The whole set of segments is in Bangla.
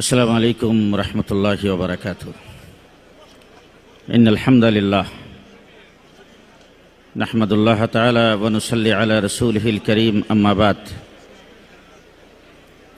السلام عليكم ورحمة الله وبركاته. إن الحمد لله نحمد الله تعالى ونصلي على رسوله الكريم أما بعد.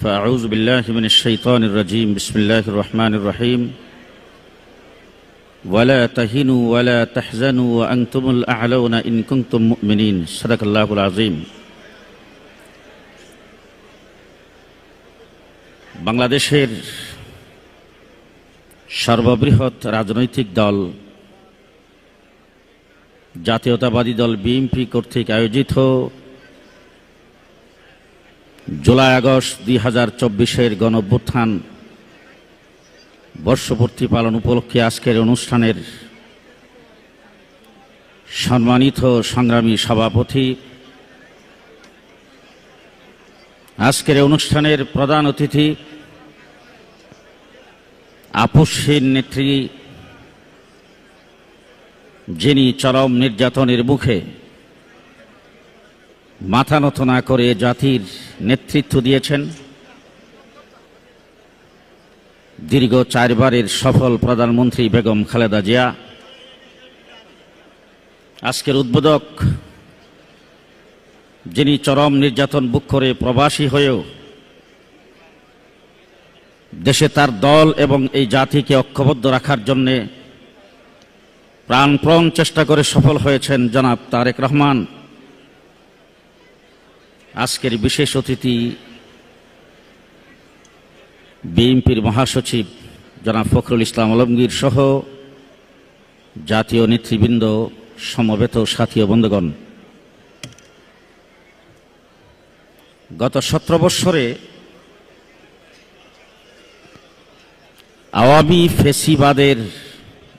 فأعوذ بالله من الشيطان الرجيم. بسم الله الرحمن الرحيم. ولا تهنوا ولا تحزنوا وأنتم الأعلون إن كنتم مؤمنين. صدق الله العظيم. বাংলাদেশের সর্ববৃহৎ রাজনৈতিক দল, জাতীয়তাবাদী দল বিএনপি কর্তৃক আয়োজিত জুলাই আগস্ট দুই হাজার চব্বিশের গণভ্যুত্থান বর্ষপূর্তি পালন উপলক্ষে আজকের অনুষ্ঠানের সম্মানিত সংগ্রামী সভাপতি আজকের অনুষ্ঠানের প্রধান অতিথি আপসহীন নেত্রী, যিনি চরম নির্যাতনের মুখে মাথা নত না করে জাতির নেতৃত্ব দিয়েছেন, দীর্ঘ চারবারের সফল প্রধানমন্ত্রী বেগম খালেদা জিয়া। আজকের উদ্বোধক যিনি চরম নির্যাতন বুক করে প্রবাসী হয়েও দেশে তার দল এবং এই জাতিকে ঐক্যবদ্ধ রাখার জন্যে প্রাণপ্রণ চেষ্টা করে সফল হয়েছেন জনাব তারেক রহমান। আজকের বিশেষ অতিথি বিএনপির মহাসচিব জনাব ফখরুল ইসলাম আলমগীর সহ জাতীয় নেতৃবৃন্দ, সমবেত সাথী বন্ধুগণ। গত সতেরো বৎসরে আওয়ামী ফেসিবাদের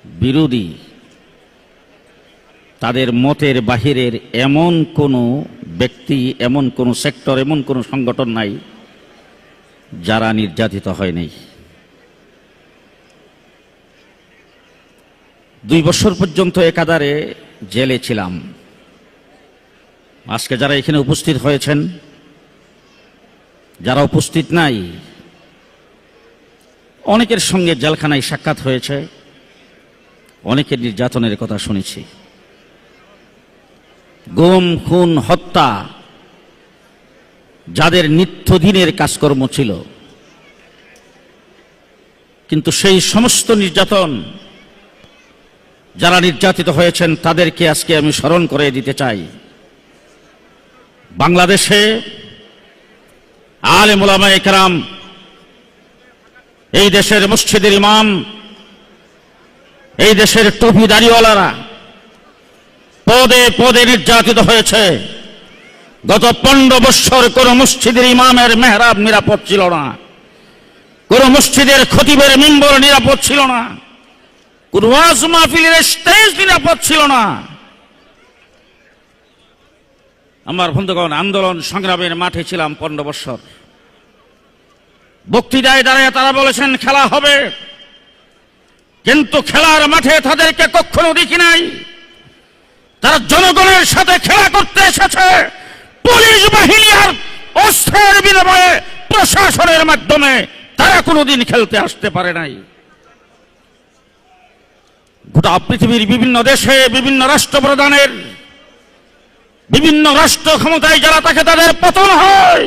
বিরোধী তাদের মতের বাহিরের এমন কোনো ব্যক্তি, এমন কোনো সেক্টর, এমন কোনো সংগঠন নাই যারা নির্যাতিত হয় নাই। দুই বছর পর্যন্ত একাধারে জেলে ছিলাম। আজকে যারা এখানে উপস্থিত হয়েছেন যারা উপস্থিত নাই, অনেকের সঙ্গে জেলখানায় সাক্ষাৎ হয়েছে, অনেকের নির্যাতনের কথা শুনেছি। গুম, খুন, হত্যা যাদের নিত্যদিনের কাজকর্ম ছিল, কিন্তু সেই সমস্ত নির্যাতন যারা নির্যাতিত হয়েছেন, তাদেরকে আজকে আমি স্মরণ করে দিতে চাই। বাংলাদেশে আলে মোলামা একরাম এই দেশের মসজিদের ইমাম, এই দেশের টুপি দাড়িওয়ালারা পদে পদে নির্যাতিত হয়েছে। গত পনেরো বৎসর কোন মসজিদের ইমামের মেহরাব নিরাপদ ছিল না। কোন মসজিদের খতিবের মেম্বর নিরাপদ ছিল না। কোন ওয়াজ মাহফিলের স্টেজ নিরাপদ ছিল না। আমার বন্ধুগণ, আন্দোলন সংগ্রামের মাঠে ছিলাম পনেরো বৎসর বক্তৃতায় দাঁড়িয়ে তারা বলেছেন, খেলা হবে। কিন্তু খেলার মাঠে তাদেরকে কখনো দেখি নাই। তারা জনগণের সাথে খেলা করতে এসেছে। পুলিশ বাহিনী আর অস্ত্রের বিনিময়ে প্রশাসনের মাধ্যমে তারা কোনোদিন খেলতে আসতে পারে নাই। গোটা পৃথিবীর বিভিন্ন দেশে বিভিন্ন রাষ্ট্রপ্রধানের বিভিন্ন রাষ্ট্র ক্ষমতায় যারা থাকে তাদের পতন হয়।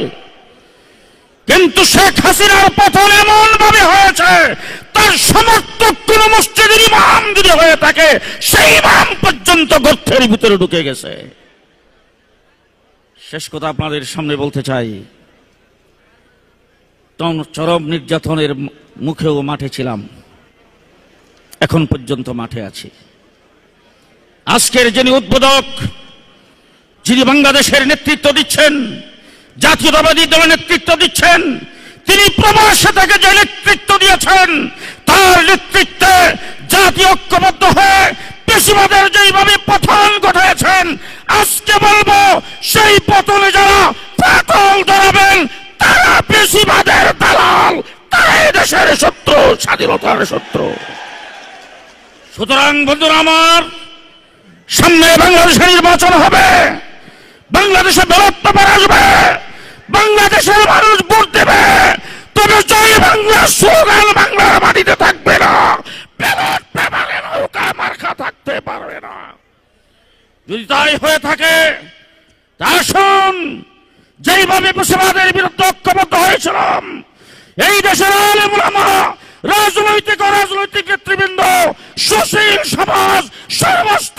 কিন্তু শেখ হাসিনার পতন এমন ভাবে হয়েছে, তার সমর্থক কোন মসজিদের ইমাম যদি হয়ে থাকে, সেই ইমাম পর্যন্ত গর্থের ভিতরে ঢুকে গেছে। শেষ কথা আপনাদের সামনে বলতে চাই চরম নির্যাতনের মুখেও মাঠে ছিলাম, এখন পর্যন্ত মাঠে আছি। আজকের যিনি উদ্বোধক যিনি বাংলাদেশের নেতৃত্ব দিচ্ছেন, জাতীয়তাবাদী দলের নেতৃত্ব দিচ্ছেন, তিনি প্রবাসে থেকে যে নেতৃত্ব দিয়েছেন, তার নেতৃত্বে জাতীয় ঐক্যবদ্ধ হয়ে পেশিবাদের যেইভাবে পতন ঘটেছেন আজকে বলব সেই পতনে যারা পাতল ধরাবেন তারা পেশিবাদের দালাল তারা দেশের শত্রু, স্বাধীনতার শত্রু। সুতরাং বন্ধুরা আমার, সামনে বাংলাদেশের নির্বাচন হবে। বাংলাদেশে বেরোত্তবার আসবে। বাংলাদেশের মানুষ ভোট দেবে। তবে জয় বাংলা সোগাল বাংলার মাটিতে থাকবে না। ব্যালট পেপারে নৌকা মার্কা থাকতে পারবে না। যদি তাই হয়ে থাকে আসুন। যেইভাবে বিরুদ্ধে ঐক্যবদ্ধ হয়েছিলাম, এই দেশের রাজনৈতিক রাজনৈতিক নেতৃবৃন্দ, সুশীল সমাজ সমস্ত